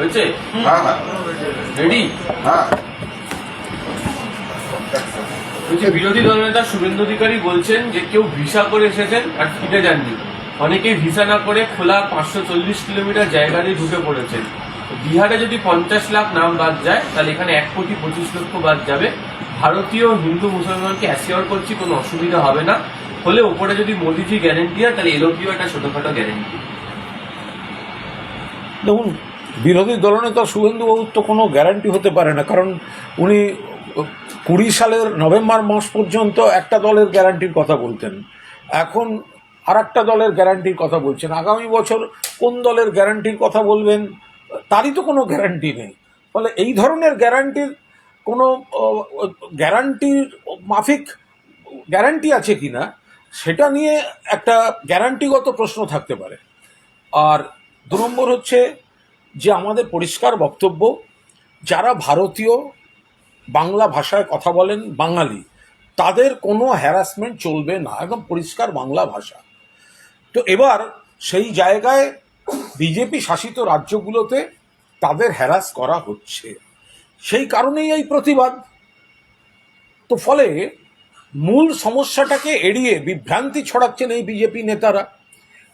হয়েছে? হ্যাঁ হ্যাঁ। রেডি হ্যাঁ। বলছি বিরোধী দলনেতা শুভেন্দু অধিকারী বলছেন যে কেউ ভিসা করে এসেছেন আর ফিরে যাননি। অনেকেই ভিসা না করে খোলা পাঁচশো চল্লিশ কিলোমিটার জায়গা দিয়ে ঢুকে পড়েছেন। বিহারে যদি পঞ্চাশ লাখ নাম বাদ যায় তাহলে এখানে এক কোটি পঁচিশ লক্ষ বাদ যাবে। ভারতীয় হিন্দু মুসলমানকে অ্যাসিওর করছি কোনো অসুবিধা হবে না। হলে ওপরে যদি মোদিজি গ্যারেন্টি হয় তাহলে এলোপিও একটা ছোটখাটো গ্যারেন্টি দেখুন বিরোধী দলনেতা শুভেন্দুবাবুর তো কোনো গ্যারান্টি হতে পারে না, কারণ উনি কুড়ি সালের নভেম্বর মাস পর্যন্ত একটা দলের গ্যারান্টির কথা বলতেন। এখন আর একটা দলের গ্যারান্টির কথা বলছেন। আগামী বছর কোন দলের গ্যারান্টির কথা বলবেন, তারই তো কোনো গ্যারান্টি নেই। ফলে এই ধরনের গ্যারান্টির কোনো গ্যারান্টির মাফিক গ্যারান্টি আছে কি না সেটা নিয়ে একটা গ্যারান্টিগত প্রশ্ন থাকতে পারে। আর দু নম্বর হচ্ছে যে আমাদের পরিষ্কার বক্তব্য, যারা ভারতীয় বাংলা ভাষায় কথা বলেন বাঙালি, তাদের কোনো হ্যারাসমেন্ট চলবে না, একদম পরিষ্কার বাংলা ভাষা। তো এবার সেই জায়গায় বিজেপি শাসিত রাজ্যগুলোতে তাদের হ্যারাস করা হচ্ছে। সেই কারণেই এই প্রতিবাদ। তো ফলে মূল সমস্যাটাকে এড়িয়ে বিভ্রান্তি ছড়াচ্ছেন এই বিজেপি নেতারা।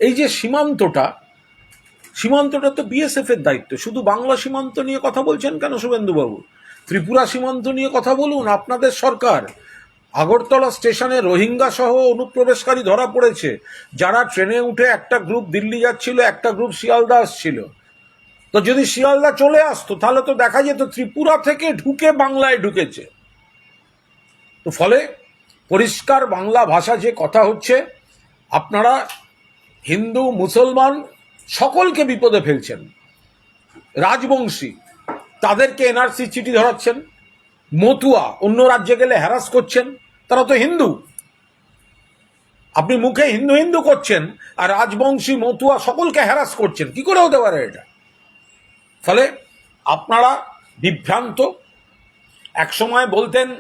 এই যে সীমান্তটা সীমান্তটা তো বিএসএফ এর দায়িত্ব। শুধু বাংলা সীমান্ত নিয়ে কথা বলছেন কেন শুভেন্দুবাবু? ত্রিপুরা সীমান্ত নিয়ে কথা বলুন, আপনাদের সরকার। আগরতলা স্টেশনে রোহিঙ্গা সহ অনুপ্রবেশকারী ধরা পড়েছে। যারা ট্রেনে উঠে একটা গ্রুপ দিল্লি যাচ্ছিল, একটা গ্রুপ শিয়ালদা আসছিল। তো যদি শিয়ালদা চলে আসতো, তাহলে তো দেখা যেত ত্রিপুরা থেকে ঢুকে বাংলায় ঢুকেছে। তো ফলে পরিষ্কার বাংলা ভাষা যে কথা হচ্ছে, আপনারা হিন্দু, মুসলমান সকলকে বিপদে ফেলছেন। রাজবংশী, তাদেরকে এনআরসি চিঠি ধরাচ্ছেন। মতুয়া, অন্য রাজ্যে গেলে হ্যারাস করছেন। তারা তো হিন্দু। আপনি মুখে হিন্দু হিন্দু করছেন আর রাজবংশী, মতুয়া সকলকে হ্যারাস করছেন। কি করে হতে পারে এটা? ফলে আপনারা বিভ্রান্ত। একসময় বলতেন,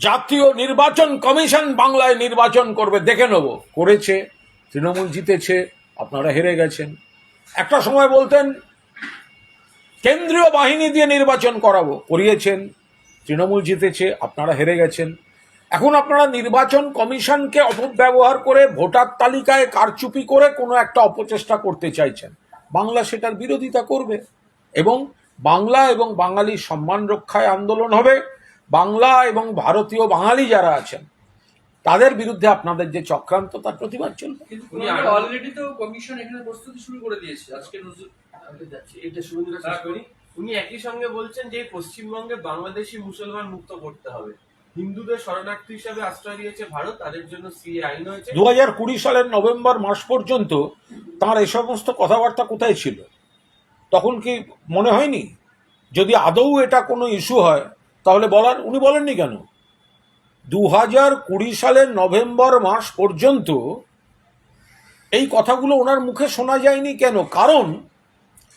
জাতীয় নির্বাচন কমিশন বাংলায় নির্বাচন করবে, দেখে নেব। করেছে, তৃণমূল জিতেছে। আপনারা হেরে গেছেন। একটা সময় বলতেন, কেন্দ্রীয় বাহিনী দিয়ে নির্বাচন করাবো। করিয়েছেন, তৃণমূল জিতেছে, আপনারা হেরে গেছেন। এখন আপনারা নির্বাচন কমিশনকে অপব্যবহার করে ভোটার তালিকায় কারচুপি করে কোনো একটা অপচেষ্টা করতে চাইছেন। বাংলা সেটার বিরোধিতা করবে। এবং বাংলা এবং বাঙালির সম্মান রক্ষায় আন্দোলন হবে। বাংলা এবং ভারতীয় বাঙালি যারা আছেন তাদের বিরুদ্ধে আপনাদের যে চক্রান্ত তার প্রতিবাদ চলবে। কিন্তু উনি আরো- অলরেডি তো কমিশন এখানে প্রস্তুতি শুরু করে দিয়েছে। আজকে যাচ্ছি, এটা শুভেন্দুদা শেষ উনি একই সঙ্গে বলছেন যে পশ্চিমবঙ্গে বাংলাদেশি মুসলমান মুক্ত করতে হবে। হিন্দুদের শরণার্থী হিসাবে আশ্রয় দিয়েছে ভারত তাদের জন্য সিএ আইন হয়েছে দু হাজার কুড়ি সালের নভেম্বর মাস পর্যন্ত তার এ সমস্ত কথাবার্তা কোথায় ছিল? তখন কি মনে হয়নি? যদি আদৌ এটা কোনো ইস্যু হয় তাহলে বলার উনি বলেননি কেন? দু হাজার কুড়ি সালের নভেম্বর মাস পর্যন্ত এই কথাগুলো ওনার মুখে শোনা যায়নি কেন? কারণ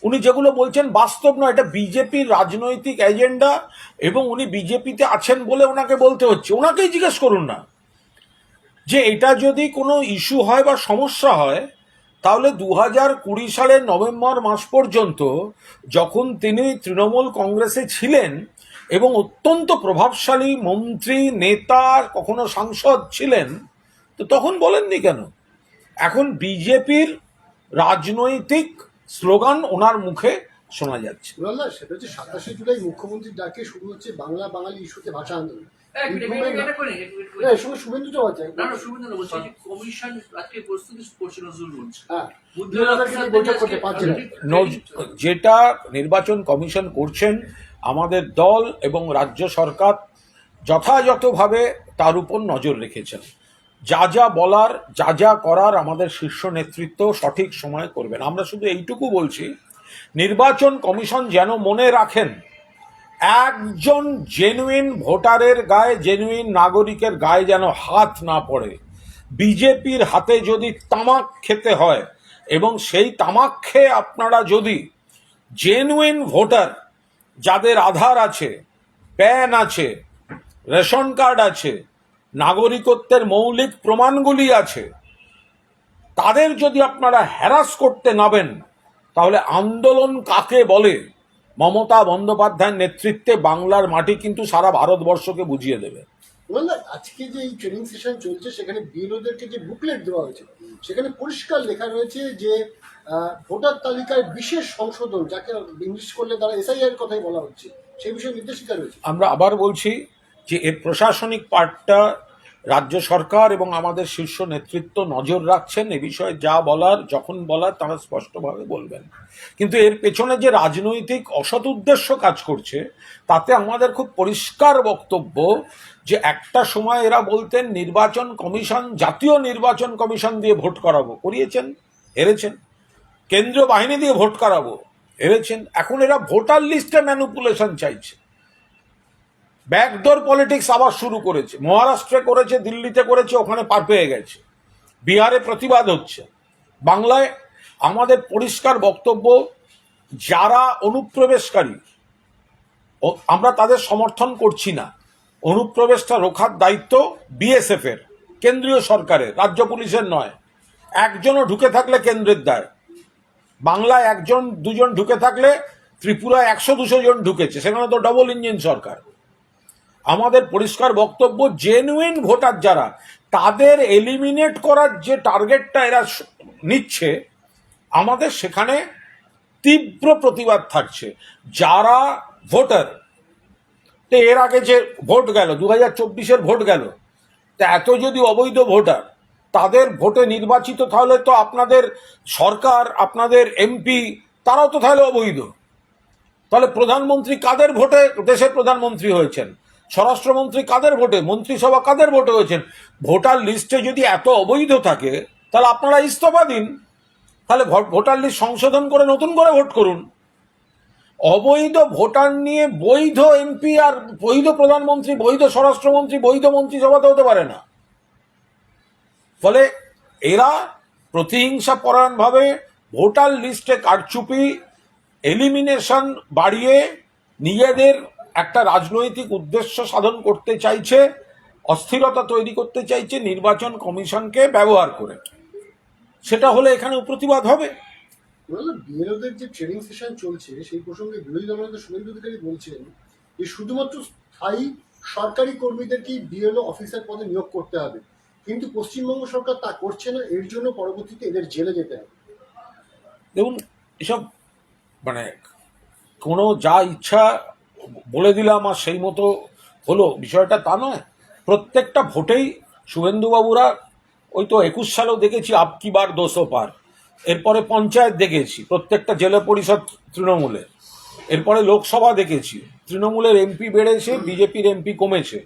উনি যেগুলো বলছেন বাস্তব নয়, এটা বিজেপির রাজনৈতিক এজেন্ডা এবং উনি বিজেপিতে আছেন বলে ওনাকে বলতে হচ্ছে। ওনাকেই জিজ্ঞেস করুন না। যে এটা যদি কোনো ইস্যু হয় বা সমস্যা হয়, তাহলে দু হাজার কুড়ি সালের নভেম্বর মাস পর্যন্ত যখন তিনি তৃণমূল কংগ্রেসে ছিলেন এবং অত্যন্ত প্রভাবশালী মন্ত্রী নেতা কখনো সাংসদ ছিলেন তো তখন বলেননি কেন? এখন বিজেপির রাজনৈতিক স্লোগান ওনার মুখে শোনা যাচ্ছে। সেটা হচ্ছে সাতাশে জুলাই মুখ্যমন্ত্রীর ডাকে শুরু হচ্ছে বাংলা বাঙালি ইস্যুতে ভাষা আন্দোলন। হ্যাঁ যেটা নির্বাচন কমিশন করছেন আমাদের দল এবং রাজ্য সরকার যথাযথভাবে তার উপর নজর রেখেছেন। যা যা বলার, যা যা করার আমাদের শীর্ষ নেতৃত্ব সঠিক সময় করবেন। আমরা শুধু এইটুকু বলছি, নির্বাচন কমিশন যেন মনে রাখেন, একজন জেনুইন ভোটারের গায়ে জেনুইন নাগরিকের গায়ে যেন হাত না পড়ে। বিজেপির হাতে যদি তামাক খেতে হয় এবং সেই তামাক খেয়ে আপনারা যদি জেনুইন ভোটার যাদের আধার আছে, প্যান আছে, রেশন কার্ড আছে, নাগরিকত্বের মৌলিক প্রমাণগুলি আছে, তাদের যদি আপনারা হ্যারাস করতে নাবেন তাহলে আন্দোলন কাকে বলে? মমতা বন্দ্যোপাধ্যায়ের নেতৃত্বে বাংলার মাটি কিন্তু সারা ভারতবর্ষকে বুঝিয়ে দেবে। আজকে যে এই ট্রেনিং সেশন চলছে, সেখানে বিএলওদেরকে যে বুকলেট দেওয়া হয়েছে, সেখানে পরিষ্কার লেখা রয়েছে যে ভোটার তালিকায় বিশেষ সংশোধন, যাকে ইংলিশ করলে তারা এসআইআর কথাই বলা হচ্ছে, সেই বিষয়ে নির্দেশিকা রয়েছে। আমরা আবার বলছি যে এর প্রশাসনিক পার্টটা রাজ্য সরকার এবং আমাদের শীর্ষ নেতৃত্ব নজর রাখছেন এ বিষয়ে যা বলার, যখন বলার তারা স্পষ্টভাবে বলবেন। কিন্তু এর পেছনে যে রাজনৈতিক অসৎ উদ্দেশ্য কাজ করছে, তাতে আমাদের খুব পরিষ্কার বক্তব্য যে একটা সময় এরা বলতেন, নির্বাচন কমিশন, জাতীয় নির্বাচন কমিশন দিয়ে ভোট করাবো, করিয়েছেন, হেরেছেন। কেন্দ্রীয় বাহিনী দিয়ে ভোট করাবো। হেরেছেন এখন এরা ভোটার লিস্টে ম্যানুপুলেশন চাইছে। ব্যাকডোর পলিটিক্স আবার শুরু করেছে। মহারাষ্ট্রে করেছে, দিল্লিতে করেছে, ওখানে পার পেয়ে গেছে। বিহারে প্রতিবাদ হচ্ছে। বাংলায় আমাদের পরিষ্কার বক্তব্য, যারা অনুপ্রবেশকারী আমরা তাদের সমর্থন করছি না। অনুপ্রবেশটা রোখার দায়িত্ব বিএসএফ এর কেন্দ্রীয় সরকারের, রাজ্য পুলিশের নয়। একজনও ঢুকে থাকলে কেন্দ্রের দায়। বাংলায় একজন, দুজন ঢুকে থাকলে ত্রিপুরায় একশো দুশো জন ঢুকেছে। সেখানে তো ডবল ইঞ্জিন সরকার। আমাদের পরিষ্কার বক্তব্য জেনুইন ভোটার যারা, তাদের এলিমিনেট করার যে টার্গেটটা এরা নিচ্ছে, আমাদের সেখানে তীব্র প্রতিবাদ থাকছে। যারা ভোটার, তো এর আগে যে ভোট গেল দু হাজার চব্বিশের ভোট গেল, তা এত যদি অবৈধ ভোটার তাদের ভোটে নির্বাচিত তাহলে তো আপনাদের সরকার, আপনাদের এমপি, তারাও তো তাহলে অবৈধ। তাহলে প্রধানমন্ত্রী কাদের ভোটে দেশের প্রধানমন্ত্রী হয়েছেন? স্বরাষ্ট্রমন্ত্রী কাদের ভোটে? মন্ত্রিসভা কাদের ভোটে হয়েছেন? ভোটার লিস্টে যদি এত অবৈধ থাকে, তাহলে আপনারা ইস্তফা দিন। তাহলে ভোটার লিস্ট সংশোধন করে নতুন করে ভোট করুন। অবৈধ ভোটার নিয়ে বৈধ এমপি আর বৈধ প্রধানমন্ত্রী, বৈধ স্বরাষ্ট্রমন্ত্রী, বৈধ মন্ত্রিসভাতে হতে পারে না। ফলে এরা প্রতিহিংসা পরায়ণভাবে ভোটার লিস্টে কারচুপি এলিমিনেশন বাড়িয়ে নিজেদের একটা রাজনৈতিক উদ্দেশ্য সাধন করতে চাইছে, অস্থিরতা তৈরি করতে চাইছে নির্বাচন কমিশনকে ব্যবহার করে। সেটা হলে এখানে প্রতিবাদ হবে। বিএলওদের যে ট্রেনিং সেশন চলছে, সেই প্রসঙ্গে বিরোধী দলনেতা শুভেন্দু অধিকারী বলছেন যে শুধুমাত্র স্থায়ী সরকারি কর্মীদেরকেই বিএলও অফিসার পদে নিয়োগ করতে হবে। কিন্তু পশ্চিমবঙ্গ সরকার তা করছে না, এর জন্য পরবর্তীতে এদের জেলে যেতে হবে। দেখুন, এসব মানে কোনো যা ইচ্ছা বলে দিলাম আর সেই মতো হলো, বিষয়টা তা নয়। প্রত্যেকটা ভোটেই শুভেন্দুবাবুরা, ওই তো একুশ সালেও দেখেছি, আপ কি বার দোষো পার এরপরে পঞ্চায়েত দেখেছি, প্রত্যেকটা জেলা পরিষদ তৃণমূলে। এরপরে লোকসভা দেখেছি, তৃণমূলের এমপি বেড়েছে, বিজেপির এমপি কমেছে।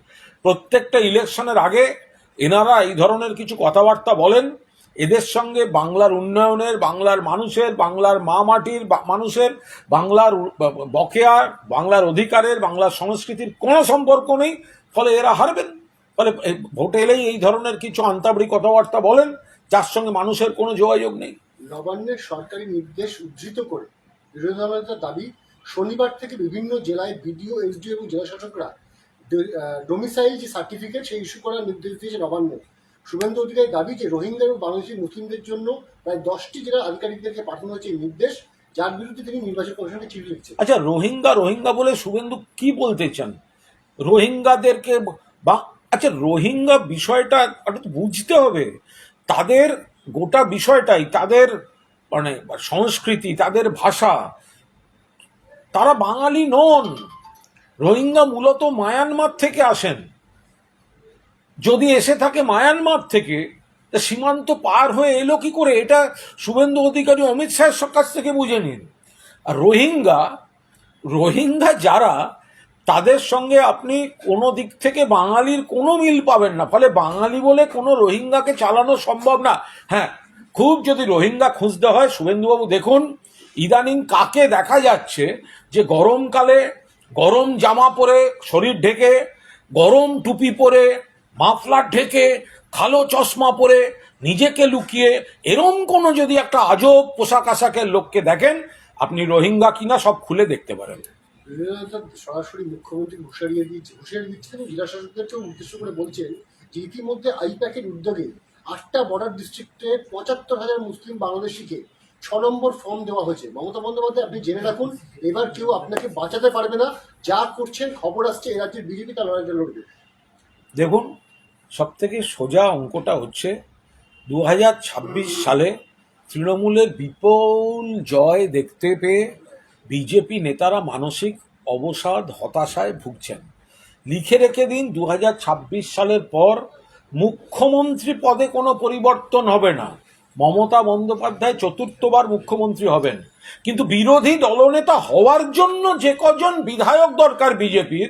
প্রত্যেকটা ইলেকশনের আগে এনারা এই ধরনের কিছু কথাবার্তা বলেন, এদের সঙ্গে বাংলার উন্নয়নের, বাংলার মানুষের, বাংলার মা মাটির মানুষের, বাংলার উ- ব- বকেয়া, বাংলার অধিকারের, বাংলার সংস্কৃতির কোনো সম্পর্ক নেই, ফলে এরা হারবেন। ফলে ভোটে এলেই এই ধরনের কিছু আন্তাবড়ি কথাবার্তা বলেন, যার সঙ্গে মানুষের কোনো যোগাযোগ নেই। নবান্নের সরকারি নির্দেশ উদ্ধৃত করে বিরোধী দাবি, শনিবার থেকে বিভিন্ন জেলায় বিডিও, এসডিও এবং জেলা শাসকরা ডোমিসাইল যে সার্টিফিকেট সেই ইস্যু করার নির্দেশ দিয়েছে নবান্ন শুভেন্দু অধিকারীর দাবি যে রোহিঙ্গা এবং বাংলাদেশি মুসলিমদের জন্য প্রায় দশটি জেলার আধিকারিকদেরকে পাঠানো হয়েছে নির্দেশ, যার বিরুদ্ধে তিনি নির্বাচন কমিশনকে চিঠি লিখছেন। আচ্ছা রোহিঙ্গা রোহিঙ্গা বলে শুভেন্দু কি বলতে চান? রোহিঙ্গাদেরকে বা আচ্ছা রোহিঙ্গা বিষয়টা একটু বুঝতে হবে। তাদের গোটা বিষয়টাই, তাদের মানে সংস্কৃতি, তাদের ভাষা, তারা বাঙালি নন। রোহিঙ্গা মূলত মায়ানমার থেকে আসেন। যদি এসে থাকে মায়ানমার থেকে সীমান্ত পার হয়ে এলো কি করে? এটা শুভেন্দু অধিকারী অমিত শাহের কাছ থেকে বুঝে নিন। আর রোহিঙ্গা রোহিঙ্গা যারা, তাদের সঙ্গে আপনি কোনো দিক থেকে বাঙালির কোনো মিল পাবেন না। ফলে বাঙালি বলে কোনো রোহিঙ্গাকে চালানো সম্ভব না। হ্যাঁ খুব যদি রোহিঙ্গা খুঁজতে হয়, শুভেন্দুবাবু দেখুন, ইদানিং কাকে দেখা যাচ্ছে যে গরমকালে গরম জামা পরে শরীর ঢেকে, গরম টুপি পরে, মাফলার ঢেকে, কালো চশমা পরে নিজেকে লুকিয়ে, এরম কোনো যদি একটা আজব পোশাক আশাকের লোককে দেখেন, আপনি রোহিঙ্গা কিনা সব খুলে দেখতে পারেন। সরাসরি মুখ্যমন্ত্রী হুঁশিয়ারিয়ে দিচ্ছে হুঁশিয়ারি দিচ্ছেন এবং জেলা শাসকদেরকেও উদ্দেশ্য করে বলছেন যে ইতিমধ্যে আইপ্যাকের উদ্যোগে আটটা বর্ডার ডিস্ট্রিক্টে পঁচাত্তর হাজার মুসলিম বাংলাদেশিকে ছ নম্বর ফর্ম দেওয়া হয়েছে। মমতা বন্দ্যোপাধ্যায়, আপনি জেনে রাখুন, এবার কেউ আপনাকে বাঁচাতে পারবে না, যা করছেন খবর আসছে, এ রাজ্যের বিজেপি তার লড়াইটা লড়বে। দেখুন সব থেকে সোজা অঙ্কটা হচ্ছে দু হাজার ছাব্বিশ সালে তৃণমূলের বিপুল জয় দেখতে পেয়ে বিজেপি নেতারা মানসিক অবসাদ, হতাশায় ভুগছেন। লিখে রেখে দিন দু হাজার ছাব্বিশ সালের পর মুখ্যমন্ত্রী পদে কোনো পরিবর্তন হবে না। মমতা বন্দ্যোপাধ্যায় চতুর্থবার মুখ্যমন্ত্রী হবেন। কিন্তু বিরোধী দলনেতা হওয়ার জন্য যে কজন বিধায়ক দরকার বিজেপির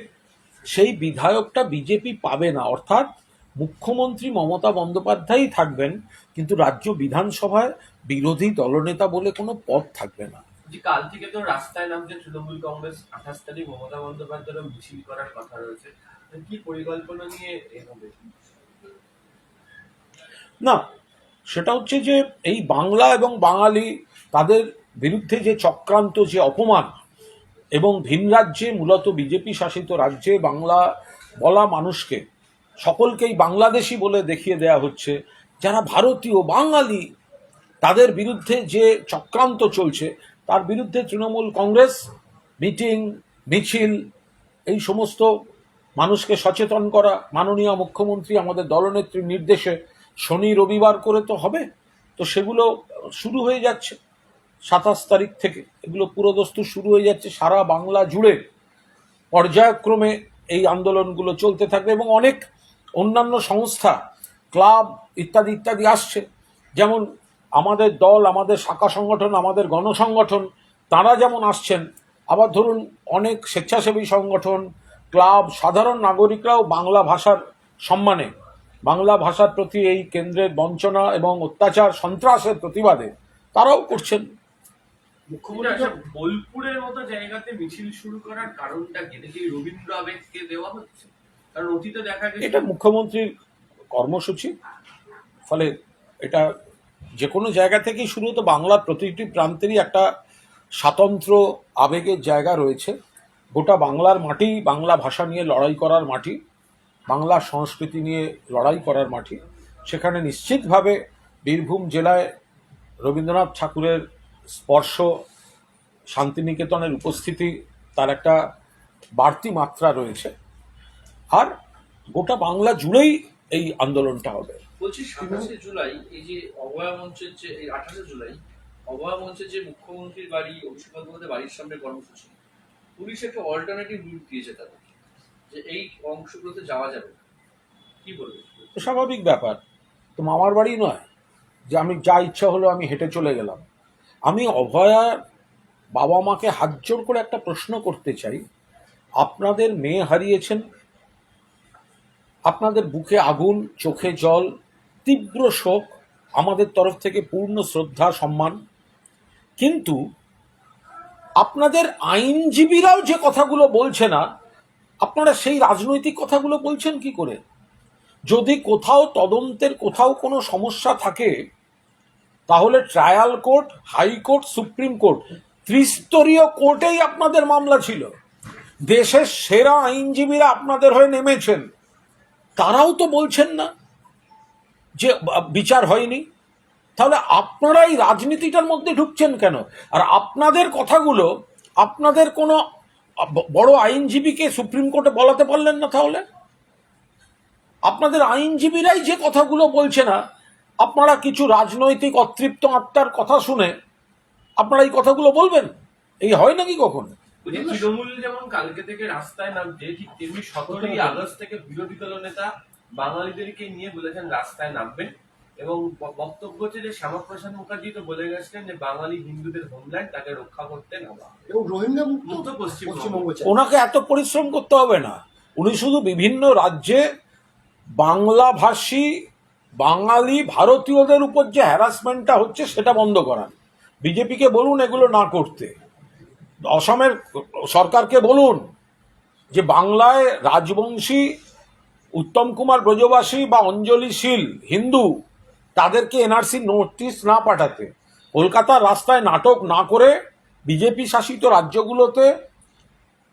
সেই বিধায়কটা বিজেপি পাবে না। অর্থাৎ মুখ্যমন্ত্রী মমতা বন্দ্যোপাধ্যায়ই থাকবেন কিন্তু রাজ্য বিধানসভায় বিরোধী দলনেতা বলে কোনো পদ থাকবে না। যে কাল থেকে তো রাস্তায় নামছে তৃণমূল কংগ্রেস। আঠাশ তারিখ মমতা বন্দ্যোপাধ্যায়ের মিছিল করার কথা রয়েছে। কি পরিকল্পনা নিয়ে এগোবে না সেটা হচ্ছে যে এই বাংলা এবং বাঙালি তাদের বিরুদ্ধে যে চক্রান্ত, যে অপমান এবং ভিন রাজ্যে মূলত বিজেপি শাসিত রাজ্যে বাংলা বলা মানুষকে সকলকেই বাংলাদেশি বলে দেখিয়ে দেয়া হচ্ছে, যারা ভারতীয়, বাঙালি তাদের বিরুদ্ধে যে চক্রান্ত চলছে, তার বিরুদ্ধে তৃণমূল কংগ্রেস, মিটিং, মিছিল, এই সমস্ত মানুষকে সচেতন করা, মাননীয় মুখ্যমন্ত্রী আমাদের দলনেত্রীর নির্দেশে শনি রবিবার করে তো হবে, তো সেগুলো শুরু হয়ে যাচ্ছে সাতাশ তারিখ থেকে। এগুলো পুরোদস্তু শুরু হয়ে যাচ্ছে সারা বাংলা জুড়ে। পর্যায়ক্রমে এই আন্দোলনগুলো চলতে থাকবে এবং অনেক অন্যান্য সংস্থা, ক্লাব ইত্যাদি ইত্যাদি আসছে। যেমন আমাদের দল, আমাদের শাখা সংগঠন, আমাদের গণসংগঠন, তারা যেমন আসছেন, আবার ধরুন অনেক স্বেচ্ছাসেবী সংগঠন, ক্লাব, সাধারণ নাগরিকরাও বাংলা ভাষার সম্মানে বাংলা ভাষার প্রতি এই কেন্দ্রের বঞ্চনা এবং অত্যাচার সন্ত্রাসের প্রতিবাদে তারাও করছেন। মুখ্যমন্ত্রী বোলপুরের মতো জায়গাতে মিছিল শুরু করার কারণটা কি কি রবীন্দ্র আবেগকে দেওয়া হচ্ছে? কারণ অতীতে দেখা গেছে এটা মুখ্যমন্ত্রীর কর্মসূচি। ফলে এটা যে কোনো জায়গা থেকেই শুরু হতো। বাংলার প্রতিটি প্রান্তেরই একটা স্বাতন্ত্র আবেগের জায়গা রয়েছে। গোটা বাংলার মাটি বাংলা ভাষা নিয়ে লড়াই করার মাটি। বাংলা সংস্কৃতি নিয়ে লড়াই করার মাটি সেখানে নিশ্চিতভাবে বীরভূম জেলায় রবীন্দ্রনাথ ঠাকুরের স্পর্শ, শান্তিনিকেতনের উপস্থিতি, তার একটা বাড়তি মাত্রা রয়েছে। আর গোটা বাংলা জুড়েই এই আন্দোলনটা হবে। বলছি, সাতাশে জুলাই এই যে অভয়া মঞ্চের যে, এই আঠাশে জুলাই অভয়া মঞ্চের যে মুখ্যমন্ত্রীর বাড়ি, অভিষেক বন্দ্যোপাধ্যায় বাড়ির সামনে কর্মসূচি, পুলিশ একটা অল্টারনেটিভ রুট দিয়েছে তাদের স্বাভাবিক ব্যাপার। তো মামার বাড়ি নয়। যে আমি যা ইচ্ছা হলো আমি হেঁটে চলে গেলাম। আমি অভয়ার বাবা মাকে হাত জোর করে একটা প্রশ্ন করতে চাই। আপনাদের মেয়ে হারিয়েছেন। আপনাদের বুকে আগুন, চোখে জল, তীব্র শোক, আমাদের তরফ থেকে পূর্ণ শ্রদ্ধা, সম্মান। কিন্তু আপনাদের আইনজীবীরাও যে কথাগুলো বলছে না আপনারা সেই রাজনৈতিক কথাগুলো বলছেন কি করে? যদি কোথাও তদন্তের, কোথাও কোনো সমস্যা থাকে, তাহলে trial court high court supreme court, ত্রিস্তরীয় কোর্টেই আপনাদের মামলা ছিল। দেশের সেরা আইনজীবীরা আপনাদের হয়ে নেমেছেন। তারাও তো বলছেন না যে বিচার হয়নি। তাহলে আপনারা এই রাজনীতিটার মধ্যে ঢুকছেন কেন? আর আপনাদের কথাগুলো, আপনাদের কোনো বড় আইনজীবীকে সুপ্রিম কোর্টে বলাতে পারলেন না তাহলে? আপনাদের আইনজীবীরাই যে কথাগুলো বলছে না, আপনারা কিছু রাজনৈতিক অতৃপ্ত আত্মার কথা শুনে আপনারা এই কথাগুলো বলবেন? এই হয় নাকি কখন? তৃণমূল যেমন কালকে থেকে রাস্তায় নামছে ঠিক তেমনি সতেরোই আগস্ট থেকে বিরোধী দলনেতা বাঙালিদেরকে নিয়ে বলেছেন, রাস্তায় নামবেন। এবং বক্তব্য হচ্ছে যে শ্যামাপ্রসাদ মুখার্জি তো বলে গেছিলেন যে বাঙালি হিন্দুদের হোমল্যান্ড তাকে রক্ষা করতে নামা এবং রোহিঙ্গা মুক্ত। পশ্চিমবঙ্গ। ওনাকে এত পরিশ্রম করতে হবে না। উনি শুধু বিভিন্ন রাজ্যে বাংলাভাষী বাঙালি ভারতীয়দের উপর যে হ্যারাসমেন্টটা হচ্ছে সেটা বন্ধ করান। বিজেপিকে বলুন এগুলো না করতে। অসমের সরকারকে বলুন যে বাংলায় রাজবংশী উত্তম কুমার ব্রজবাসী বা অঞ্জলি শীল হিন্দু তাদেরকে এনআরসি নোটিশ না পাঠাতে। কলকাতার রাস্তায় নাটক না করে বিজেপি শাসিত রাজ্যগুলোতে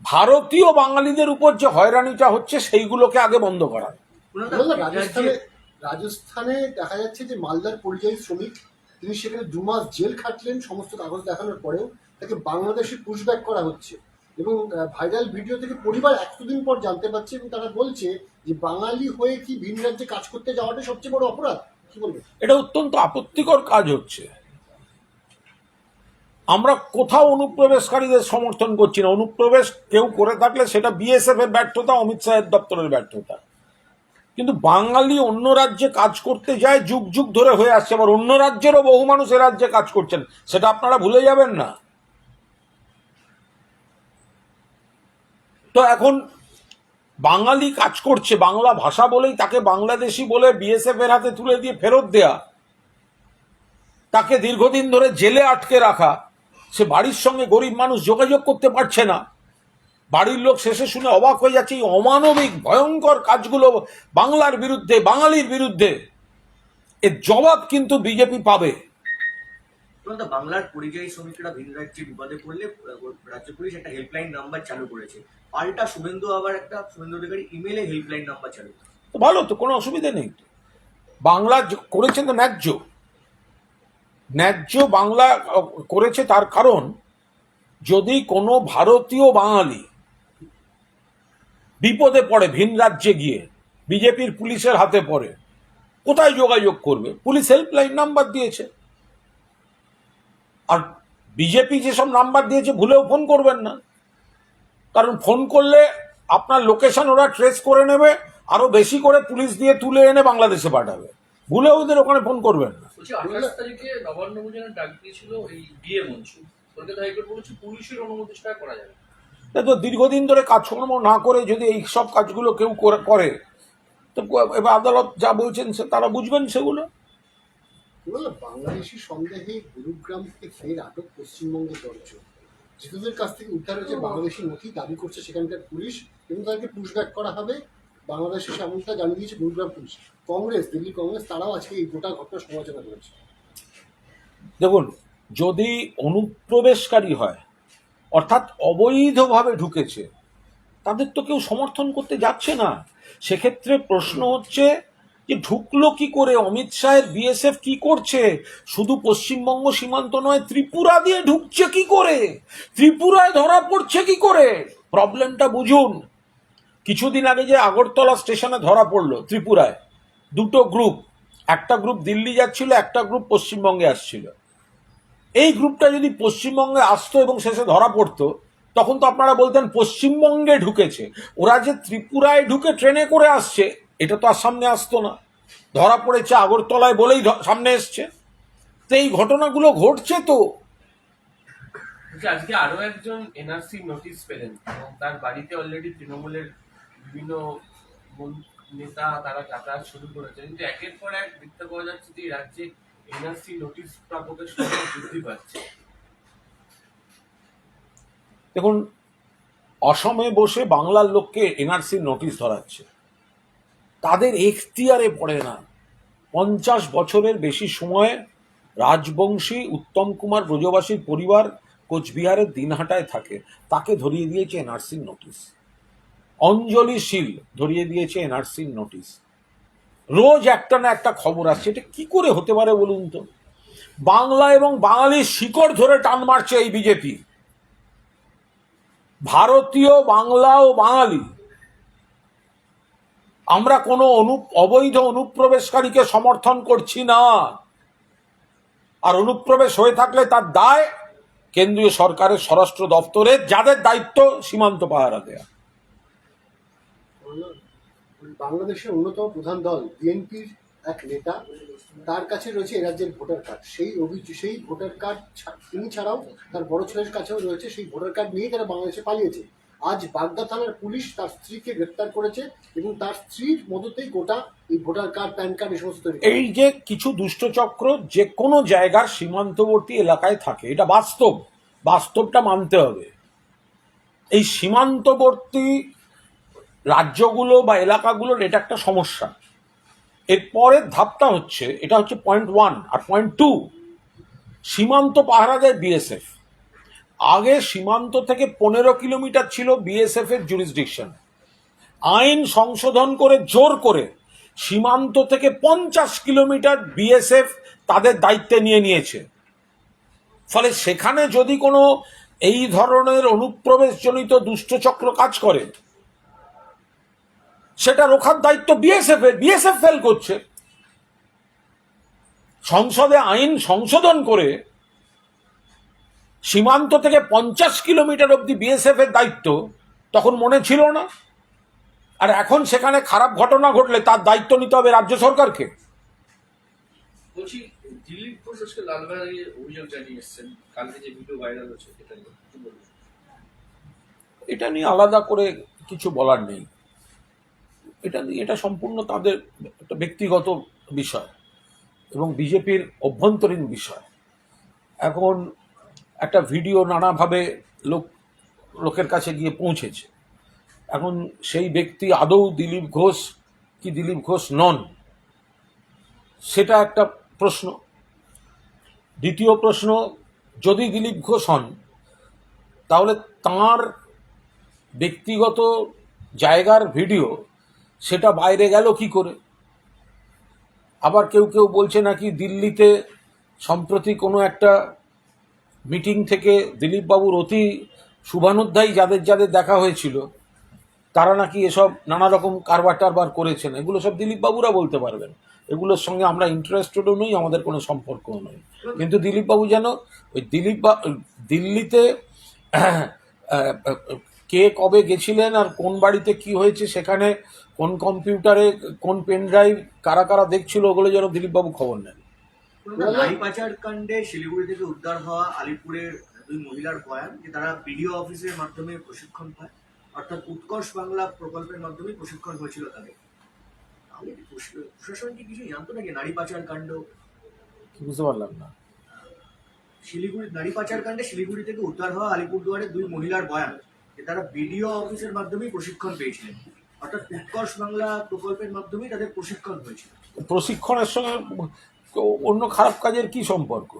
ভারতীয় বাঙালিদের উপর যে হয়রানিটা হচ্ছে সেইগুলোকে আগে বন্ধ করা। রাজস্থানে রাজস্থানে দেখা যাচ্ছে যে মালদার পরিযায়ী শ্রমিক তিনি সেখানে দু মাস জেল খাটলেন সমস্ত কাগজ দেখানোর পরেও তাকে বাংলাদেশে পুশব্যাক করা হচ্ছে। এবং ভাইরাল ভিডিও থেকে পরিবার একশো দিন পর জানতে পারছে এবং তারা বলছে যে বাঙালি হয়ে কি ভিন রাজ্যে কাজ করতে যাওয়াটা সবচেয়ে বড় অপরাধ? এটা অত্যন্ত আপত্তিকর কাজ হচ্ছে। আমরা কোথাও অনুপ্রবেশকারীদের সমর্থন করছি না। অনুপ্রবেশ কেউ করে থাকলে সেটা বিএসএফ এর ব্যর্থতা, অমিত শাহের দপ্তরের ব্যর্থতা। কিন্তু বাঙালি অন্য রাজ্যে কাজ করতে যায়, যুগ যুগ ধরে হয়ে আসছে। আবার অন্য রাজ্যেরও বহু মানুষ রাজ্যে কাজ করছেন। সেটা আপনারা ভুলে যাবেন না। তো এখন বাঙালি কাজ করছে, বাংলা ভাষা বলেই তাকে বাংলাদেশি বলে বিএসএফ এর হাতে তুলে দিয়ে ফেরত দেয়া। তাকে দীর্ঘদিন ধরে জেলে আটকে রাখা। সে বাড়ির সঙ্গে গরিব মানুষ যোগাযোগ করতে পারছে না। বাড়ির লোক শেষে শুনে অবাক হয়ে যাচ্ছে, এই অমানবিক, ভয়ঙ্কর কাজগুলো বাংলার বিরুদ্ধে, বাঙালির বিরুদ্ধে। এর জবাব কিন্তু বিজেপি পাবে। বাংলার পরিযায়ী শ্রমিকরা ভিন রাজ্যে বিপদে পড়লে, রাজ্য পুলিশ একটা হেল্পলাইন নাম্বার চালু করেছে। পাল্টা শুভেন্দু আবার একটা, শুভেন্দু অধিকারী ইমেলে হেল্পলাইন নাম্বার চালু ভালো, তো কোনো অসুবিধা নেই। বাংলা করেছেন তো ন্যায্য। ন্যায্য বাংলা করেছে তার কারণ, যদি কোনো ভারতীয় বাঙালি বিপদে পড়ে, ভিন রাজ্যে গিয়ে, বিজেপির পুলিশের হাতে পড়ে, কোথায় যোগাযোগ করবে? পুলিশ হেল্পলাইন নাম্বার দিয়েছে। আর বিজেপি যেসব নাম্বার দিয়েছে ভুলেও ফোন করবেন না। কারণ ফোন করলে আপনার লোকেশন ওরা ট্রেস করে নেবে আরও বেশি করে পুলিশ দিয়ে তুলে এনে বাংলাদেশে পাঠাবে। ভুলে ওদের ওখানে ফোন করবেন না। বলছি তারিখে নবান্ন ডাক দিয়েছিল এই ডিএ কলকাতা হাইকোর্ট বলেছে পুলিশের অনুমতি ছাড়া করা যাবে তো দীর্ঘদিন ধরে কাজকর্ম না করে যদি এই সব কাজগুলো কেউ করে- করে তো এবার আদালত যা বলছেন সে তারা বুঝবেন সেগুলো। কেবল বাংলাদেশি সন্দেহে গুরুগ্রাম থেকে ফের আটক পশ্চিমবঙ্গে দর্জ জিতুদের কাছ থেকে উদ্ধার হয়েছে বাংলাদেশি নথি, দাবি করছে সেখানকার পুলিশ এবং তাদেরকে পুশব্যাক করা হবে। বাংলাদেশে এমনটা জানিয়ে দিয়েছে গুরুগ্রাম পুলিশ। কংগ্রেস দিল্লি কংগ্রেস, তারাও আজকে এই গোটা ঘটনা সমালোচনা করেছে। দেখুন, যদি অনুপ্রবেশকারী হয়, অর্থাৎ অবৈধভাবে ঢুকেছে, তাদের তো কেউ সমর্থন করতে যাচ্ছে না। সেক্ষেত্রে প্রশ্ন হচ্ছে যে ঢুকলো কি করে? অমিত শাহের বিএসএফ কি করছে? শুধু পশ্চিমবঙ্গ সীমান্ত নয়, ত্রিপুরা দিয়ে ঢুকছে কি করে? ত্রিপুরায় ধরা পড়ছে কি করে? প্রবলেমটা বুঝুন। কিছুদিন আগে যে আগরতলা স্টেশনে ধরা পড়ল ত্রিপুরায়, দুটো গ্রুপ একটা গ্রুপ দিল্লি যাচ্ছিল, একটা গ্রুপ পশ্চিমবঙ্গে আসছিল। এই গ্রুপটা যদি পশ্চিমবঙ্গে আসতো এবং শেষে ধরা পড়তো, তখন তো আপনারা বলতেন পশ্চিমবঙ্গে ঢুকেছে। ওরা যে ত্রিপুরায় ঢুকে ট্রেনে করে আসছে এটা তো আর সামনে আসতো না। ধরা পড়েছে আগরতলায় বলেই সামনে এসছে। তো এই ঘটনাগুলো ঘটছে তো। বলছি, আজকে আরও একজন এনআরসি নোটিশ পেলেন এবং তার বাড়িতে অলরেডি তৃণমূলের বিভিন্ন নেতা তারা যাতায়াত শুরু করেছে। কিন্তু একের পর এক দেখতে পাওয়া যাচ্ছে যে রাজ্যে এনআরসি নোটিশ প্রাপকের সংখ্যা বৃদ্ধি পাচ্ছে। দেখুন অসমে বসে বাংলার লোককে এনআরসির নোটিশ ধরাচ্ছে। তাদের এখতিয়ারে পড়ে না। পঞ্চাশ বছরের বেশি সময় রাজবংশী উত্তম কুমার ব্রজবাসীর পরিবার কোচবিহারের দিনহাটায় থাকে। তাকে ধরিয়ে দিয়েছে এনআরসির নোটিশ। অঞ্জলি শীল ধরিয়ে দিয়েছে এনআরসির নোটিশ। রোজ একটা না একটা খবর আসছে। এটা কি করে হতে পারে বলুন তো? বাংলা এবং বাঙালির শিকড় ধরে টান মারছে এই বিজেপি। ভারতীয় বাংলা ও বাঙালি আমরা কোনো অনু অবৈধ অনুপ্রবেশকারীকে সমর্থন করছি না। আর অনুপ্রবেশ হয়ে থাকলে তার দায় কেন্দ্রীয় সরকারের স্বরাষ্ট্র দপ্তরের, যাদের দায়িত্ব সীমান্ত পাহারা দেয়া। বাংলাদেশের অন্যতম প্রধান দল, বিএনপির এক নেতা, তার কাছে রয়েছে রাজ্যের ভোটার কার্ড। সেই অভিযোগ সেই ভোটার কার্ড তিনি ছাড়াও তার বড় ছেলের কাছেও রয়েছে সেই ভোটার কার্ড নিয়ে তারা বাংলাদেশে পালিয়েছে। আজ বাগদা থানার পুলিশ তার স্ত্রীকে গ্রেপ্তার করেছে এবং তার স্ত্রীর মদতেই গোটা এই ভোটার কার্ড, প্যান কার্ড এই সমস্ত এই যে কিছু দুষ্টচক্র যে কোনো জায়গার সীমান্তবর্তী এলাকায় থাকে, এটা বাস্তব। বাস্তবটা মানতে হবে। এই সীমান্তবর্তী রাজ্যগুলো বা এলাকাগুলোর এটা একটা সমস্যা। এরপরের ধাপটা হচ্ছে, এটা হচ্ছে পয়েন্ট ওয়ান আর পয়েন্ট টু সীমান্ত পাহারা দেয় বিএসএফ আগে সীমান্ত থেকে পনেরো কিলোমিটার ছিল বিএসএফ এর জুরিসডিকশন আইন সংশোধন করে, জোর করে সীমান্ত থেকে পঞ্চাশ কিলোমিটার বিএসএফ তাদের দায়িত্বে নিয়ে নিয়েছে। ফলে সেখানে যদি কোনো এই ধরনের অনুপ্রবেশজনিত দুষ্টচক্র কাজ করে, সেটা রোখার দায়িত্ব বিএসএফ এর বিএসএফ ফেল করছে। সংসদে আইন সংশোধন করে সীমান্ত থেকে পঞ্চাশ কিলোমিটার অব্দি বিএসএফ এর দায়িত্ব তখন মনে ছিল না। আর এখন সেখানে খারাপ ঘটনা ঘটলে তার দায়িত্ব নিতে হবে রাজ্য সরকারকে। নিয়ে এটা নিয়ে আলাদা করে কিছু বলার নেই। এটা নিয়ে এটা সম্পূর্ণ তাদের একটা ব্যক্তিগত বিষয় এবং বিজেপির অভ্যন্তরীণ বিষয়। এখন একটা ভিডিও নানাভাবে লোক, লোকের কাছে গিয়ে পৌঁছেছে। এখন সেই ব্যক্তি আদৌ দিলীপ ঘোষ কি দিলীপ ঘোষ নন? সেটা একটা প্রশ্ন। দ্বিতীয় প্রশ্ন, যদি দিলীপ ঘোষ হন, তাহলে তাঁর ব্যক্তিগত জায়গার ভিডিও, সেটা বাইরে গেল কি করে? আবার কেউ কেউ বলছে নাকি দিল্লিতে সম্প্রতি কোনো একটা মিটিং থেকে দিলীপবাবুর অতি শুভানুধ্যায়ী যাদের যাদের দেখা হয়েছিল, তারা নাকি এসব নানা রকম কারবার টারবার করেছেন। এগুলো সব দিলীপবাবুরা বলতে পারবেন। এগুলোর সঙ্গে আমরা ইন্টারেস্টেডও নই, আমাদের কোনো সম্পর্কও নই কিন্তু দিলীপবাবু যেন ওই দিলীপ দিল্লিতে, কে কবে গেছিলেন আর কোন বাড়িতে কি হয়েছে সেখানে কোন কম্পিউটারে, কোন পেন ড্রাইভ কারা কারা দেখছিল, ওগুলো যেন দিলীপবাবু খবর নেন। নারী পাচার কাণ্ডে শিলিগুড়ি থেকে উদ্ধার হওয়া আলিপুরের দুই মহিলার বয়ান যে তারা বিডিও অফিসের মাধ্যমে প্রশিক্ষণ পায় অর্থাৎ উৎকর্ষ বাংলা প্রকল্পের মাধ্যমে প্রশিক্ষণ হয়েছিল তাদের। তাহলে প্রশাসন কি কিছু জানতো নাকি নারী পাচার কাণ্ড? বুঝতে পারলাম না। শিলিগুড়ি নারী পাচার কাণ্ডে শিলিগুড়ি থেকে উদ্ধার হওয়া আলিপুরদুয়ারের দুই মহিলার বয়ান যে তারা বিডিও অফিসের মাধ্যমেই প্রশিক্ষণ পেয়েছিলেন। অর্থাৎ উৎকর্ষ বাংলা প্রকল্পের মাধ্যমেই তাদের প্রশিক্ষণ হয়েছিল। প্রশিক্ষণের সঙ্গে অন্য খারাপ কাজের কি সম্পর্ক?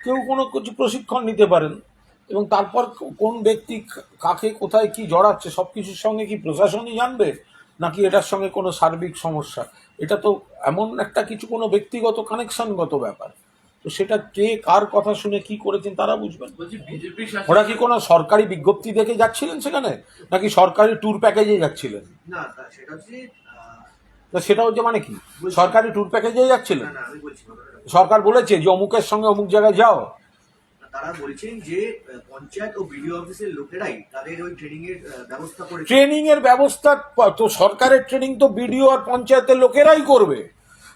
কেউ কোনো কিছু প্রশিক্ষণ নিতে পারেন এবং তারপর কোন ব্যক্তি কাকে কোথায় কি জড়াচ্ছে সব কিছুর সঙ্গে কি প্রশাসনই জানবে? নাকি এটার সঙ্গে কোনো সার্বিক সমস্যা? এটা তো এমন একটা কিছু কোনো ব্যক্তিগত কানেকশনগত ব্যাপার। তো সেটা কে কার কথা শুনে কি করেছেন তারা বুঝবেন। ওরা কি কোনো সরকারি বিজ্ঞপ্তি দেখে যাচ্ছিলেন সেখানে? নাকি সরকারি ট্যুর প্যাকেজে যাচ্ছিলেন? না সেটা তো সেটা হচ্ছে মানে কি? সরকারি ট্যুর প্যাকেজে যাচ্ছিলেন না না আমি বলছি ঘটনাটা। সরকার বলেছে যে অমুকের সঙ্গে অমুক জায়গায় যাও। তারা বলছেন যে পঞ্চায়েত ও বিডিও অফিসের লোকেরাই তাদের ওই ট্রেনিং এর ব্যবস্থা করেছে। ট্রেনিং এর ব্যবস্থা তো সরকারের ট্রেনিং তো বিডিও আর পঞ্চায়েতের লোকেরাই করবে।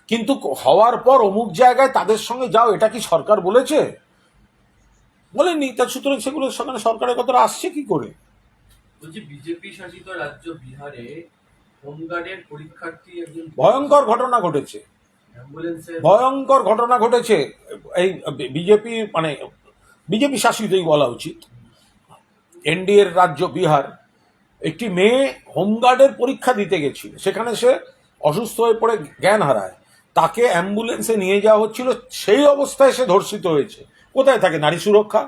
কিন্তু হওয়ার পর অমুক জায়গায় তাদের সঙ্গে যাও এটা কি সরকার বলেছে? বলেনি তার সুতরাং সেগুলো সেখানে সরকারের কথাটা আসছে কি করে? বলছি বিজেপি শাসিত রাজ্য বিহারে হোমগার্ডের পরীক্ষার্থী একজন ভয়ঙ্কর ঘটনা ঘটেছে। ভয়ঙ্কর ঘটনা ঘটেছে। এই বিজেপি মানে বিজেপি শাসিতই বলা উচিত। এনডিএর রাজ্য বিহার একটি মেয়ে হোমগার্ডের পরীক্ষা দিতে গেছিল। সেখানে সে অসুস্থ হয়ে পড়ে জ্ঞান হারায়। তাকে অ্যাম্বুলেন্সে নিয়ে যাওয়া হচ্ছিল সেই অবস্থায় সে ধর্ষিত হয়েছে। কোথায় থাকে নারী সুরক্ষা?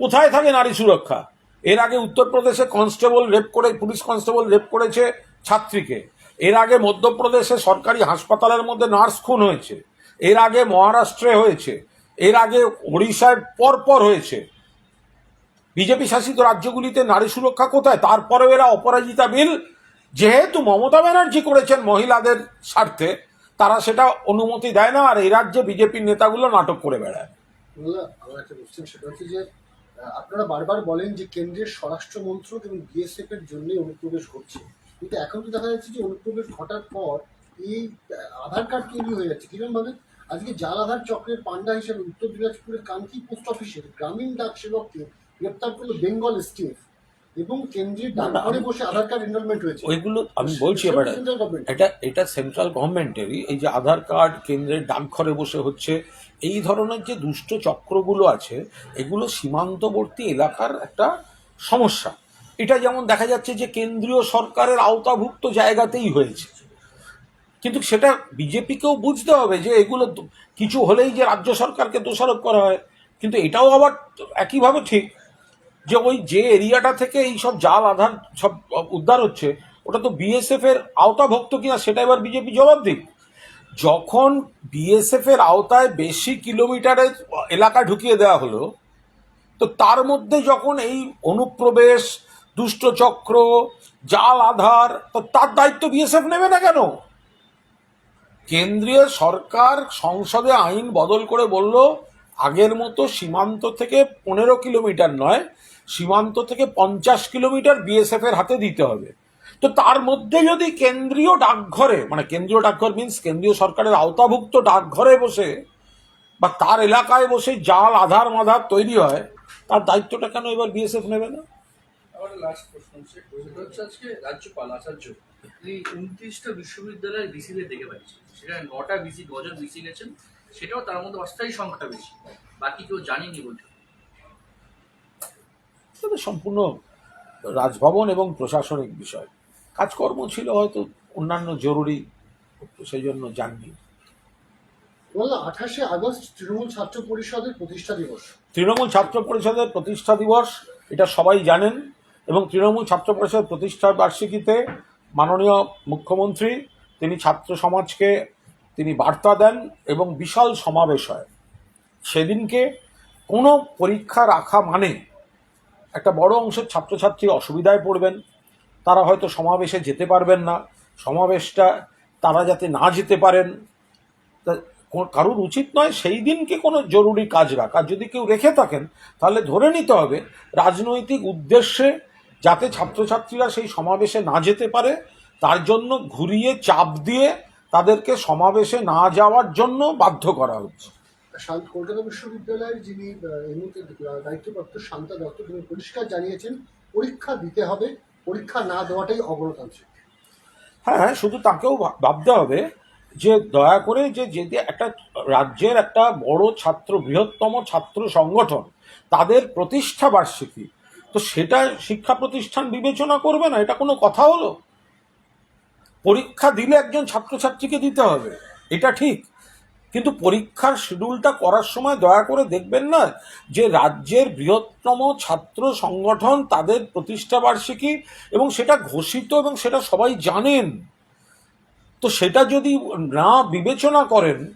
কোথায় থাকে নারী সুরক্ষা? এর আগে উত্তরপ্রদেশে কনস্টেবল রেপ করে পুলিশ কনস্টেবল রেপ করেছে ছাত্রীকে। এর আগে মধ্যপ্রদেশে সরকারি হাসপাতালের মধ্যে নার্স খুন হয়েছে। এর আগে মহারাষ্ট্রে হয়েছে। এর আগে ওড়িশায় পরপর হয়েছে। বিজেপি শাসিত রাজ্যগুলিতে নারী সুরক্ষা কোথায়? তারপরেও এরা অপরাজিতা বিল। যেহেতু মমতা ব্যানার্জি করেছেন মহিলাদের স্বার্থে, তারা সেটা অনুমতি দেয় না, আর এই রাজ্যে বিজেপির নেতাগুলো নাটক করে বেড়ায়। সেটা যে আপনারা বারবার বলেন যে কেন্দ্রের স্বরাষ্ট্র মন্ত্রক এবং বিএসএফ এর জন্য অনুপ্রবেশ ঘটছে। কিন্তু এখন তো দেখা যাচ্ছে যে অনুপ্রবেশ ঘটার পর এই আধার কার্ড তৈরি হয়ে যাচ্ছে। কীরকম ভাবে আজকে জাল আধার চক্রের পান্ডা হিসেবে উত্তর দিনাজপুরের কানকি পোস্ট অফিসের গ্রামীণ ডাক সেবককে গ্রেপ্তার করল বেঙ্গল স্টেট এবং কেন্দ্রের ডাকঘরে বসে আধার কার্ড এনরোলমেন্ট হয়েছে। ওইগুলো আমি বলছি এবার এটা এটা সেন্ট্রাল গভর্নমেন্টেরই এই যে আধার কার্ড কেন্দ্রের ডাকঘরে বসে হচ্ছে এই ধরনের যে দুষ্ট চক্রগুলো আছে এগুলো সীমান্তবর্তী এলাকার একটা সমস্যা। এটা যেমন দেখা যাচ্ছে যে কেন্দ্রীয় সরকারের আওতাভুক্ত জায়গাতেই হয়েছে। কিন্তু সেটা বিজেপিকেও বুঝতে হবে যে এগুলো কিছু হলেই যে রাজ্য সরকারকে দোষারোপ করা হয়। কিন্তু এটাও আবার একইভাবে ঠিক যে ওই যে এরিয়াটা থেকে এই সব জাল, আধার সব উদ্ধার হচ্ছে, ওটা তো বিএসএফ এর আওতাভুক্ত কিনা সেটা এবার বিজেপি জবাব দিক। যখন বিএসএফ এর আওতায় বেশি কিলোমিটারের এলাকা ঢুকিয়ে দেওয়া হলো, তো তার মধ্যে যখন এই অনুপ্রবেশ দুষ্টচক্র জাল আধার, তো তার দায়িত্ব বিএসএফ নেবে না কেন? কেন্দ্রীয় সরকার সংসদে আইন বদল করে বলল, আগের মতো সীমান্ত থেকে পনেরো কিলোমিটার নয়, সীমান্ত থেকে পঞ্চাশ কিলোমিটার বিএসএফ এর হাতে দিতে হবে। তো তার মধ্যে যদি কেন্দ্রীয় ডাকঘরে মানে কেন্দ্রীয় ডাকঘর মিন্স কেন্দ্রীয় সরকারের আওতাভুক্ত ডাকঘরে বসে বা তার এলাকায় বসে জাল, আধার, মাধার তৈরি হয়, তার দায়িত্বটা কেন এবার বিএসএফ নেবে না? আমার লাস্ট প্রশ্ন হচ্ছে সেটা হচ্ছে আজকে রাজ্যপাল আচার্য তিনি উনত্রিশটা বিশ্ববিদ্যালয়ের বিসিদের দেখে পাঠিয়েছেন। সেখানে নটা বিসি গজন বিসি গেছেন সেটাও তার মধ্যে অস্থায়ী সংখ্যা বেশি। বাকি কেউ জানেনি বলতে। এটা সম্পূর্ণ রাজভবন এবং প্রশাসনিক বিষয়। কাজকর্ম ছিল হয়তো অন্যান্য জরুরি সেই জন্য যাননি আঠাশে আগস্ট তৃণমূল ছাত্র পরিষদের প্রতিষ্ঠা দিবস। তৃণমূল ছাত্র পরিষদের প্রতিষ্ঠা দিবস এটা সবাই জানেন। এবং তৃণমূল ছাত্র পরিষদ প্রতিষ্ঠা বার্ষিকীতে মাননীয় মুখ্যমন্ত্রী, তিনি ছাত্র সমাজকে তিনি বার্তা দেন এবং বিশাল সমাবেশ হয়। সেদিনকে কোনো পরীক্ষা রাখা মানে একটা বড় অংশের ছাত্রছাত্রী অসুবিধায় পড়বেন, তারা হয়তো সমাবেশে যেতে পারবেন না, সমাবেশটা তারা যাতে না যেতে পারেন। কারোর উচিত নয়, সেই দিনকে কোনো জরুরি কাজ রাখা। যদি কেউ রেখে থাকেন, তাহলে ধরে নিতে হবে রাজনৈতিক উদ্দেশ্যে যাতে ছাত্রছাত্রীরা সেই সমাবেশে না যেতে পারে তার জন্য ঘুরিয়ে চাপ দিয়ে তাদেরকে সমাবেশে না যাওয়ার জন্য বাধ্য করা হচ্ছে। কলকাতা বিশ্ববিদ্যালয়ের যিনি আহ, এই মুহূর্তে দায়িত্বপ্রাপ্ত শান্তা দত্ত তিনি পরিষ্কার জানিয়েছেন পরীক্ষা দিতে হবে পরীক্ষা না দেওয়াটাই অগণতান্ত্রিক। হ্যাঁ শুধু তাকেও ভাবতে হবে যে দয়া করে যে যদি একটা রাজ্যের একটা বড় ছাত্র বৃহত্তম ছাত্র সংগঠন তাদের প্রতিষ্ঠা বার্ষিকী তো সেটা শিক্ষা প্রতিষ্ঠান বিবেচনা করবে না, এটা কোনো কথা হলো? পরীক্ষা দিলে একজন ছাত্রছাত্রীকে দিতে হবে, এটা ঠিক। কিন্তু পরীক্ষার শিডিউলটা করার সময় দয়া করে দেখবেন না যে রাজ্যের বৃহত্তম ছাত্র সংগঠন তাদের প্রতিষ্ঠা বার্ষিকী এবং সেটা ঘোষিত এবং সেটা সবাই জানেন। তো সেটা যদি না বিবেচনা করেন,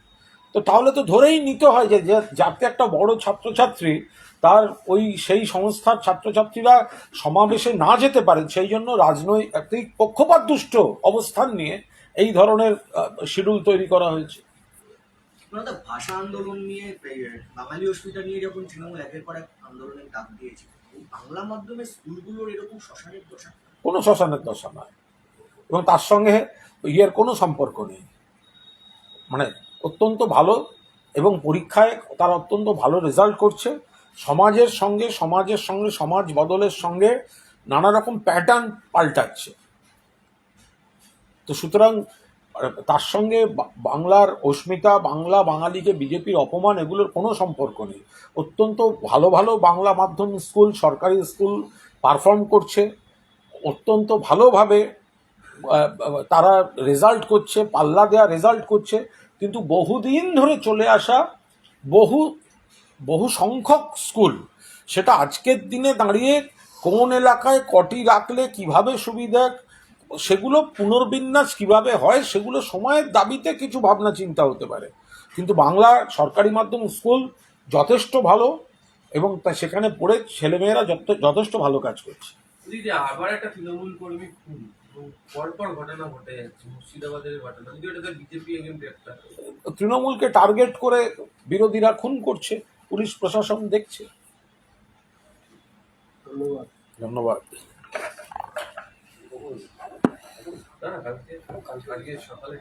তো তাহলে তো ধরেই নিতে হয় যে- যাতে একটা বড় ছাত্রছাত্রী তার ওই সেই সংস্থার ছাত্রছাত্রীরা সমাবেশে না যেতে পারেন সেই জন্য রাজনৈতিক পক্ষপাত দুষ্ট অবস্থান নিয়ে এই ধরনের শিডিউল তৈরি করা হয়েছে। ভাষা আন্দোলন নিয়ে বাঙালি অস্মিতা নিয়ে যখন তৃণমূল একের পর এক আন্দোলনের ডাক দিয়েছে বাংলা মাধ্যমে স্কুলগুলোর এরকম শ্মশানের দশা? কোনো শ্মশানের দশা নয়। এবং তার সঙ্গে ইয়ের কোনো সম্পর্ক নেই। মানে অত্যন্ত ভালো এবং পরীক্ষায় তারা অত্যন্ত ভালো রেজাল্ট করছে। সমাজের সঙ্গে সমাজের সঙ্গে, সমাজ বদলের সঙ্গে নানা রকম প্যাটার্ন পাল্টাচ্ছে। তো সুতরাং তার সঙ্গে বাংলার অস্মিতা, বাংলা বাঙালিকে বিজেপির অপমান, এগুলোর কোনো সম্পর্ক নেই। অত্যন্ত ভালো ভালো বাংলা মাধ্যম স্কুল, সরকারি স্কুল পারফর্ম করছে। অত্যন্ত ভালোভাবে তারা রেজাল্ট করছে, পাল্লা দেওয়া রেজাল্ট করছে। কিন্তু বহুদিন ধরে চলে আসা বহু বহু সংখ্যক স্কুল। সেটা আজকের দিনে দাঁড়িয়ে কোন এলাকায় কটি রাখলে কীভাবে সুবিধা সেগুলো পুনর্বিন্যাস কীভাবে হয় সেগুলো সময়ের দাবিতে কিছু ভাবনা চিন্তা হতে পারে। কিন্তু বাংলা সরকারি মাধ্যম স্কুল যথেষ্ট ভালো এবং তা সেখানে পড়ে ছেলেমেয়েরা যথে- যথেষ্ট ভালো কাজ করছে। আবার একটা তৃণমূল কর্মী খুন পরপর ঘটনা ঘটে যাচ্ছে মুর্শিদাবাদের ঘটনা বিজেপি তৃণমূলকে টার্গেট করে বিরোধীরা খুন করছে। পুলিশ প্রশাসন দেখছে। ধন্যবাদ। ধন্যবাদ। কালকে সকালে